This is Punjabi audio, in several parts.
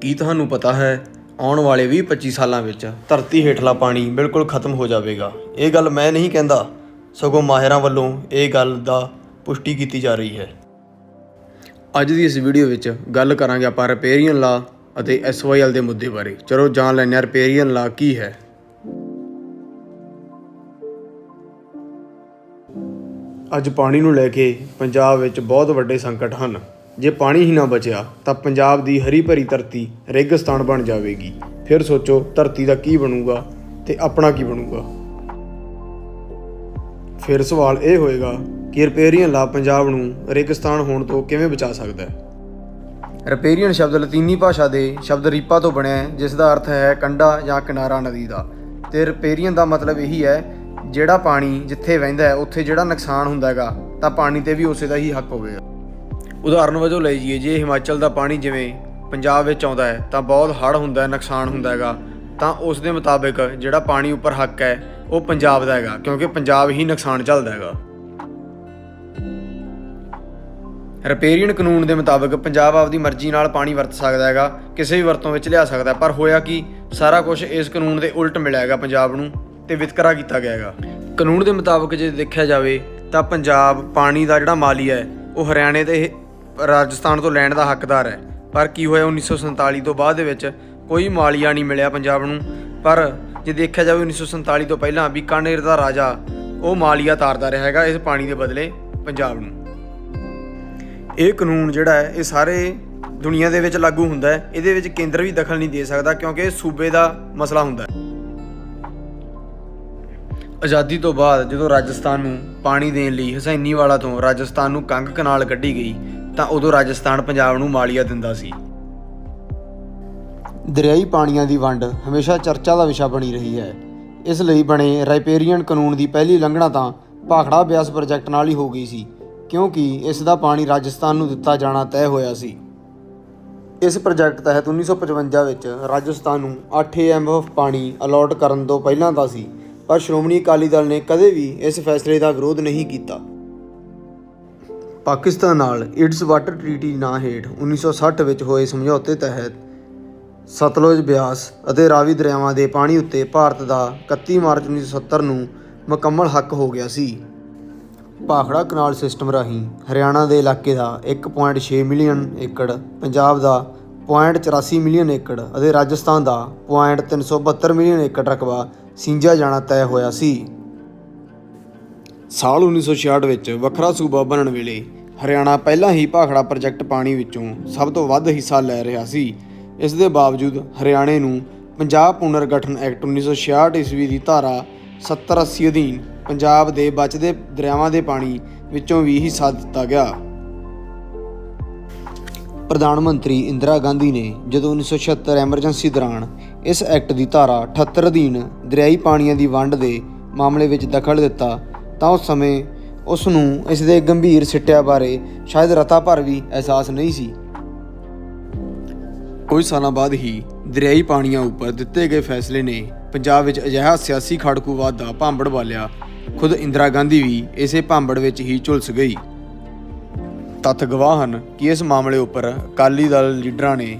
ਕੀ ਤੁਹਾਨੂੰ ਪਤਾ ਹੈ? ਆਉਣ ਵਾਲੇ 20-25 ਸਾਲਾਂ ਵਿੱਚ ਧਰਤੀ ਹੇਠਲਾ ਪਾਣੀ ਬਿਲਕੁਲ ਖਤਮ ਹੋ ਜਾਵੇਗਾ। ਇਹ ਗੱਲ ਮੈਂ ਨਹੀਂ ਕਹਿੰਦਾ। ਸਗੋਂ ਮਾਹਿਰਾਂ ਵੱਲੋਂ ਇਹ ਗੱਲ ਦਾ ਪੁਸ਼ਟੀ ਕੀਤੀ ਜਾ ਰਹੀ ਹੈ। ਅੱਜ ਦੀ ਇਸ ਵੀਡੀਓ ਵਿੱਚ ਗੱਲ ਕਰਾਂਗੇ ਆਪਾਂ ਰਿਪੇਰੀਅਨ ਲਾ ਅਤੇ ਐਸਵਾਈਐਲ ਦੇ ਮੁੱਦੇ ਬਾਰੇ। ਚਲੋ ਜਾਣ ਲੈਂਦੇ ਹਾਂ ਰਿਪੇਰੀਅਨ ਲਾ ਕੀ ਹੈ। ਅੱਜ ਪਾਣੀ ਨੂੰ ਲੈ ਕੇ ਪੰਜਾਬ ਵਿੱਚ ਬਹੁਤ ਵੱਡੇ ਸੰਕਟ ਹਨ। ਜੇ ਪਾਣੀ ਹੀ ਨਾ ਬਚਿਆ, ਤਾਂ ਪੰਜਾਬ ਦੀ ਹਰੀ ਭਰੀ ਧਰਤੀ ਰੇਗਿਸਤਾਨ ਬਣ ਜਾਵੇਗੀ। ਫਿਰ ਸੋਚੋ, ਧਰਤੀ ਦਾ ਕੀ ਬਣੂਗਾ ਤੇ ਆਪਣਾ ਕੀ ਬਣੂਗਾ? ਫਿਰ ਸਵਾਲ ਇਹ ਹੋਏਗਾ ਕਿ ਰਿਪੇਰੀਅਨ ਲਾ ਪੰਜਾਬ ਨੂੰ ਰੇਗਿਸਤਾਨ ਹੋਣ ਤੋਂ ਕਿਵੇਂ ਬਚਾ ਸਕਦਾ ਹੈ? ਰਿਪੇਰੀਅਨ ਸ਼ਬਦ ਲਤੀਨੀ ਭਾਸ਼ਾ ਦੇ ਸ਼ਬਦ ਰੀਪਾ ਤੋਂ ਬਣਿਆ ਹੈ, ਜਿਸ ਦਾ ਅਰਥ ਹੈ ਕੰਢਾ ਜਾਂ ਕਿਨਾਰਾ ਨਦੀ ਦਾ। ਤੇ ਰਿਪੇਰੀਅਨ ਦਾ ਮਤਲਬ ਇਹੀ ਹੈ, ਜਿਹੜਾ ਪਾਣੀ ਜਿੱਥੇ ਵਹਿੰਦਾ ਹੈ, ਉੱਥੇ ਜਿਹੜਾ ਨੁਕਸਾਨ ਹੁੰਦਾ ਹੈਗਾ, ਤਾਂ ਪਾਣੀ ਤੇ ਵੀ ਉਸੇ ਦਾ ਹੀ ਹੱਕ ਹੋਵੇਗਾ। ਉਦਾਹਰਨ ਵਜੋਂ ਲਈ ਜੀਏ ਜੇ ਹਿਮਾਚਲ ਦਾ ਪਾਣੀ ਜਿਵੇਂ ਪੰਜਾਬ ਵਿੱਚ ਆਉਂਦਾ ਹੈ, ਤਾਂ ਬਹੁਤ ਹੜ੍ਹ ਹੁੰਦਾ ਹੈ, ਨੁਕਸਾਨ ਹੁੰਦਾ ਹੈਗਾ। ਤਾਂ ਉਸ ਦੇ ਮੁਤਾਬਿਕ ਜਿਹੜਾ ਪਾਣੀ ਉੱਪਰ ਹੱਕ ਹੈ, ਉਹ ਪੰਜਾਬ ਦਾ ਹੈਗਾ, ਕਿਉਂਕਿ ਪੰਜਾਬ ਹੀ ਨੁਕਸਾਨ ਝੱਲਦਾ ਹੈਗਾ। ਰਿਪੇਰੀਅਨ ਕਾਨੂੰਨ ਦੇ ਮੁਤਾਬਕ ਪੰਜਾਬ ਆਪਦੀ ਮਰਜ਼ੀ ਨਾਲ ਪਾਣੀ ਵਰਤ ਸਕਦਾ ਹੈਗਾ, ਕਿਸੇ ਵੀ ਵਰਤੋਂ ਵਿੱਚ ਲਿਆ ਸਕਦਾ ਪਰ ਹੋਇਆ ਕਿ? ਸਾਰਾ ਕੁਝ ਇਸ ਕਾਨੂੰਨ ਦੇ ਉਲਟ ਮਿਲਿਆ ਹੈਗਾ ਪੰਜਾਬ ਨੂੰ ਤੇ ਵਿਤਕਰਾ ਕੀਤਾ ਗਿਆ ਹੈਗਾ। ਕਾਨੂੰਨ ਦੇ ਮੁਤਾਬਕ ਜੇ ਦੇਖਿਆ ਜਾਵੇ, ਤਾਂ ਪੰਜਾਬ ਪਾਣੀ ਦਾ ਜਿਹੜਾ ਮਾਲੀ ਹੈ, ਉਹ ਹਰਿਆਣੇ ਤੇ ਰਾਜਸਥਾਨ ਤੋਂ ਲੈਣ ਦਾ ਹੱਕਦਾਰ ਹੈ। ਪਰ ਕੀ ਹੋਇਆ 1947 ਤੋਂ ਬਾਅਦ ਦੇ ਵਿੱਚ? ਕੋਈ ਮਾਲੀਆ ਨਹੀਂ ਮਿਲਿਆ ਪੰਜਾਬ ਨੂੰ। ਪਰ ਜੇ ਦੇਖਿਆ ਜਾਵੇ 1947 ਤੋਂ ਪਹਿਲਾਂ ਬੀਕਾਨੇਰ ਦਾ ਰਾਜਾ, ਉਹ ਮਾਲੀਆ ਤਾਰਦਾ ਰਿਹਾ ਹੈਗਾ ਇਸ ਪਾਣੀ ਦੇ ਬਦਲੇ ਪੰਜਾਬ ਨੂੰ। ਇਹ ਕਾਨੂੰਨ ਜਿਹੜਾ ਹੈ, ਇਹ ਸਾਰੇ ਦੁਨੀਆ ਦੇ ਵਿੱਚ ਲਾਗੂ ਹੁੰਦਾ ਹੈ। ਇਹਦੇ ਵਿੱਚ ਕੇਂਦਰ ਵੀ ਦਖਲ ਨਹੀਂ ਦੇ ਸਕਦਾ ਕਿਉਂਕਿ ਇਹ ਸੂਬੇ ਦਾ ਮਸਲਾ ਹੁੰਦਾ ਹੈ। ਆਜ਼ਾਦੀ ਤੋਂ ਬਾਅਦ ਜਦੋਂ ਰਾਜਸਥਾਨ ਨੂੰ ਪਾਣੀ ਦੇਣ ਲਈ ਹਸੈਨੀਵਾਲਾ ਤੋਂ ਰਾਜਸਥਾਨ ਨੂੰ ਕੰਗ ਕਨਾਲ ਕੱਢੀ ਗਈ ਤਾਂ ਉਦੋਂ ਰਾਜਸਥਾਨ ਪੰਜਾਬ ਨੂੰ ਮਾਲੀਆ ਦਿੰਦਾ ਸੀ। ਦਰਿਆਈ ਪਾਣੀਆਂ ਦੀ ਵੰਡ ਹਮੇਸ਼ਾ ਚਰਚਾ ਦਾ ਵਿਸ਼ਾ ਬਣੀ ਰਹੀ ਹੈ। ਇਸ ਲਈ ਬਣੇ ਰਾਈਪੇਰੀਅਨ ਕਾਨੂੰਨ ਦੀ ਪਹਿਲੀ ਉਲੰਘਣਾ ਤਾਂ ਭਾਖੜਾ ਬਿਆਸ ਪ੍ਰੋਜੈਕਟ ਨਾਲ ਹੀ ਹੋ ਗਈ ਸੀ, ਕਿਉਂਕਿ ਇਸ ਦਾ ਪਾਣੀ ਰਾਜਸਥਾਨ ਨੂੰ ਦਿੱਤਾ ਜਾਣਾ ਤੈਅ ਹੋਇਆ ਸੀ। ਇਸ ਪ੍ਰੋਜੈਕਟ ਤਹਿਤ 1955 ਵਿੱਚ ਰਾਜਸਥਾਨ ਨੂੰ 8 ਐਮਐਫ ਪਾਣੀ ਅਲਾਟ ਕਰਨ ਤੋਂ ਪਹਿਲਾਂ ਦਾ ਸੀ, ਪਰ ਸ਼੍ਰੋਮਣੀ ਅਕਾਲੀ ਦਲ ਨੇ ਕਦੇ ਵੀ ਇਸ ਫੈਸਲੇ ਦਾ ਵਿਰੋਧ ਨਹੀਂ ਕੀਤਾ। ਪਾਕਿਸਤਾਨ ਨਾਲ ਇਟਸ ਵਾਟਰ ਟ੍ਰੀਟੀ ਨਾਂ ਹੇਠ 1960 ਵਿੱਚ ਹੋਏ ਸਮਝੌਤੇ ਤਹਿਤ ਸਤਲੁਜ ਬਿਆਸ ਅਤੇ ਰਾਵੀ ਦਰਿਆਵਾਂ ਦੇ ਪਾਣੀ ਉੱਤੇ ਭਾਰਤ ਦਾ 31 ਮਾਰਚ 1970 ਨੂੰ ਮੁਕੰਮਲ ਹੱਕ ਹੋ ਗਿਆ ਸੀ। ਭਾਖੜਾ ਕਨਾਲ ਸਿਸਟਮ ਰਾਹੀਂ ਹਰਿਆਣਾ ਦੇ ਇਲਾਕੇ ਦਾ 1.6 ਮਿਲੀਅਨ ਏਕੜ, ਪੰਜਾਬ ਦਾ 0.84 ਮਿਲੀਅਨ ਏਕੜ ਅਤੇ ਰਾਜਸਥਾਨ ਦਾ 0.372 ਮਿਲੀਅਨ ਏਕੜ ਰਕਬਾ ਸਿੰਜਾ ਜਾਣਾ ਤੈਅ ਹੋਇਆ ਸੀ। ਸਾਲ 1966 ਵਿੱਚ ਵੱਖਰਾ ਸੂਬਾ ਬਣਨ ਵੇਲੇ ਹਰਿਆਣਾ ਪਹਿਲਾਂ ਹੀ ਭਾਖੜਾ ਪ੍ਰੋਜੈਕਟ ਪਾਣੀ ਵਿੱਚੋਂ ਸਭ ਤੋਂ ਵੱਧ ਹਿੱਸਾ ਲੈ ਰਿਹਾ ਸੀ। ਇਸ ਦੇ ਬਾਵਜੂਦ ਹਰਿਆਣੇ ਨੂੰ ਪੰਜਾਬ ਪੁਨਰ ਗਠਨ ਐਕਟ 1966 ਈਸਵੀ ਦੀ ਧਾਰਾ 7080 ਅਧੀਨ ਪੰਜਾਬ ਦੇ ਬਚਦੇ ਦਰਿਆਵਾਂ ਦੇ ਪਾਣੀ ਵਿੱਚੋਂ ਵੀ ਹਿੱਸਾ ਦਿੱਤਾ ਗਿਆ। ਪ੍ਰਧਾਨ ਮੰਤਰੀ ਇੰਦਰਾ ਗਾਂਧੀ ਨੇ ਜਦੋਂ 1976 ਐਮਰਜੈਂਸੀ ਦੌਰਾਨ ਇਸ ਐਕਟ ਦੀ ਧਾਰਾ 78 ਅਧੀਨ ਦਰਿਆਈ ਪਾਣੀਆਂ ਦੀ ਵੰਡ ਦੇ ਮਾਮਲੇ ਵਿੱਚ ਦਖਲ ਦਿੱਤਾ ਤਾਂ ਉਸ ਸਮੇਂ ਉਸ ਨੂੰ ਇਸ ਦੇ ਗੰਭੀਰ ਸਿੱਟਿਆਂ ਬਾਰੇ ਸ਼ਾਇਦ ਰਤਾ ਭਰ ਵੀ ਅਹਿਸਾਸ ਨਹੀਂ ਸੀ। ਕੁਝ ਸਾਲਾਂ ਬਾਅਦ ਹੀ ਦਰਿਆਈ ਪਾਣੀਆਂ ਉੱਪਰ ਦਿੱਤੇ ਗਏ ਫੈਸਲੇ ਨੇ ਪੰਜਾਬ ਵਿੱਚ ਅਜਿਹਾ ਸਿਆਸੀ ਖੜਕੂਵਾਦ ਦਾ ਭਾਂਬੜ ਵਾਲਿਆ ਖੁਦ ਇੰਦਰਾ ਗਾਂਧੀ ਵੀ ਇਸੇ ਭਾਂਬੜ ਵਿੱਚ ਹੀ ਝੁਲਸ ਗਈ। ਤੱਥ ਗਵਾਹ ਹਨ ਕਿ ਇਸ ਮਾਮਲੇ ਉੱਪਰ ਅਕਾਲੀ ਦਲ ਲੀਡਰਾਂ ਨੇ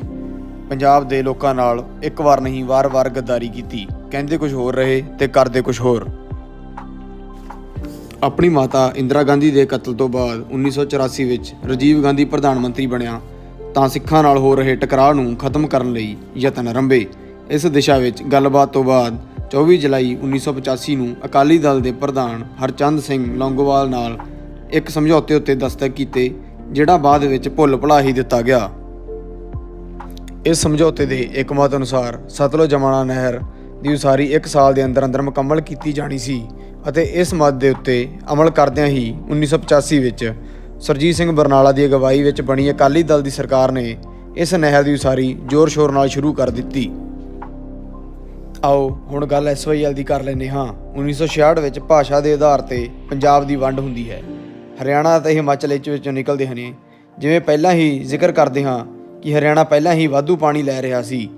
ਪੰਜਾਬ ਦੇ ਲੋਕਾਂ ਨਾਲ ਇੱਕ ਵਾਰ ਨਹੀਂ ਵਾਰ-ਵਾਰ ਗੱਦਾਰੀ ਕੀਤੀ। ਕਹਿੰਦੇ ਕੁਝ ਹੋਰ ਰਹੇ ਤੇ ਕਰਦੇ ਕੁਝ ਹੋਰ। ਆਪਣੀ ਮਾਤਾ ਇੰਦਰਾ ਗਾਂਧੀ ਦੇ ਕਤਲ ਤੋਂ ਬਾਅਦ 1984 ਵਿੱਚ ਰਾਜੀਵ ਗਾਂਧੀ ਪ੍ਰਧਾਨ ਮੰਤਰੀ ਬਣਿਆ, ਤਾਂ ਸਿੱਖਾਂ ਨਾਲ ਹੋ ਰਹੇ ਟਕਰਾਅ ਨੂੰ ਖਤਮ ਕਰਨ ਲਈ ਯਤਨ ਰੰਭੇ ਇਸ ਦਿਸ਼ਾ ਵਿੱਚ ਗੱਲਬਾਤ ਤੋਂ ਬਾਅਦ 24 ਜੁਲਾਈ 1985 ਨੂੰ ਅਕਾਲੀ ਦਲ ਦੇ ਪ੍ਰਧਾਨ ਹਰਚੰਦ ਸਿੰਘ ਲੌਂਗੋਵਾਲ ਨਾਲ ਇੱਕ ਸਮਝੌਤੇ ਉੱਤੇ ਦਸਤਖਤ ਕੀਤੇ, ਜਿਹੜਾ ਬਾਅਦ ਵਿੱਚ ਭੁੱਲ ਭੁਲਾ ਹੀ ਦਿੱਤਾ ਗਿਆ। ਇਸ ਸਮਝੌਤੇ ਦੇ ਇੱਕ ਮਤ ਅਨੁਸਾਰ ਸਤਲੁਜ ਜਮਨਾ ਨਹਿਰ ਦੀ ਉਸਾਰੀ 1 ਸਾਲ ਦੇ ਅੰਦਰ ਅੰਦਰ ਮੁਕੰਮਲ ਕੀਤੀ ਜਾਣੀ ਸੀ ਅਤੇ ਇਸ ਮਤ ਦੇ ਉੱਤੇ ਅਮਲ ਕਰਦਿਆਂ ਹੀ 1985 ਵਿੱਚ ਸਰਜੀਤ ਸਿੰਘ ਬਰਨਾਲਾ ਦੀ ਅਗਵਾਈ ਵਿੱਚ ਬਣੀ ਅਕਾਲੀ ਦਲ ਦੀ ਸਰਕਾਰ ਨੇ ਇਸ ਨਹਿਰ ਦੀ ਉਸਾਰੀ ਜ਼ੋਰ-ਸ਼ੋਰ ਨਾਲ ਸ਼ੁਰੂ ਕਰ ਦਿੱਤੀ। ਆਓ ਹੁਣ ਗੱਲ ਐਸਵਾਈਐਲ ਦੀ ਕਰ ਲੈਨੇ ਹਾਂ। 1966 ਵਿੱਚ ਭਾਸ਼ਾ ਦੇ ਆਧਾਰ ਤੇ ਪੰਜਾਬ ਦੀ ਵੰਡ ਹੁੰਦੀ ਹੈ। ਹਰਿਆਣਾ ਅਤੇ ਹਿਮਾਚਲ ਇਸ ਵਿੱਚੋਂ ਨਿਕਲਦੇ ਹਨ। ਜਿਵੇਂ ਪਹਿਲਾਂ ਹੀ ਜ਼ਿਕਰ ਕਰਦੇ ਹਾਂ ਕਿ ਹਰਿਆਣਾ ਪਹਿਲਾਂ ਹੀ ਵਾਧੂ ਪਾਣੀ ਲੈ ਰਿਹਾ ਸੀ।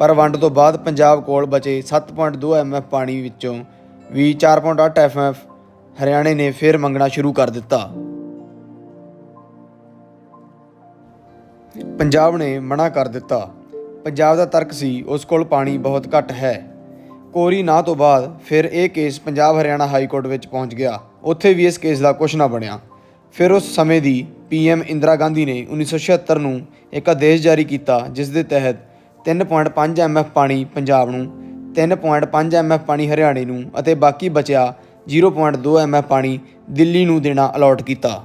ਪਰ ਵੰਡ ਤੋਂ ਬਾਅਦ ਪੰਜਾਬ ਕੋਲ ਬਚੇ 7.2 ਐਮਐਫ ਪਾਣੀ ਵਿੱਚੋਂ ਵੀ 4.8 ਐਫਐਫ ਹਰਿਆਣੇ ਨੇ ਫਿਰ ਮੰਗਣਾ ਸ਼ੁਰੂ ਕਰ ਦਿੱਤਾ। ਪੰਜਾਬ ਨੇ ਮਨਾ ਕਰ ਦਿੱਤਾ। ਪੰਜਾਬ ਦਾ ਤਰਕ ਸੀ, ਉਸ ਕੋਲ ਪਾਣੀ ਬਹੁਤ ਘੱਟ ਹੈ। ਕੋਰੀ ਨਾ ਤੋਂ ਬਾਅਦ ਫਿਰ ਇਹ case Punjab Haryana high court ਵਿੱਚ ਪਹੁੰਚ ਗਿਆ। ਉੱਥੇ ਵੀ ਇਸ ਕੇਸ ਦਾ ਕੁਝ ਨਾ ਬਣਿਆ। ਫਿਰ ਉਸ ਸਮੇਂ ਦੀ ਪੀਐਮ ਇੰਦਰਾ ਗਾਂਧੀ ਨੇ 1976 ਨੂੰ ਇੱਕ ਆਦੇਸ਼ ਜਾਰੀ ਕੀਤਾ, ਜਿਸ ਦੇ ਤਹਿਤ 3.5 ਐਮਐਫ ਪਾਣੀ ਪੰਜਾਬ ਨੂੰ 3.5 ਐਮਐਫ ਪਾਣੀ ਹਰਿਆਣੇ ਨੂੰ ਅਤੇ ਬਾਕੀ ਬਚਿਆ 0.2 ਐਮਐਫ ਪਾਣੀ ਦਿੱਲੀ ਨੂੰ ਦੇਣਾ ਅਲਾਟ ਕੀਤਾ।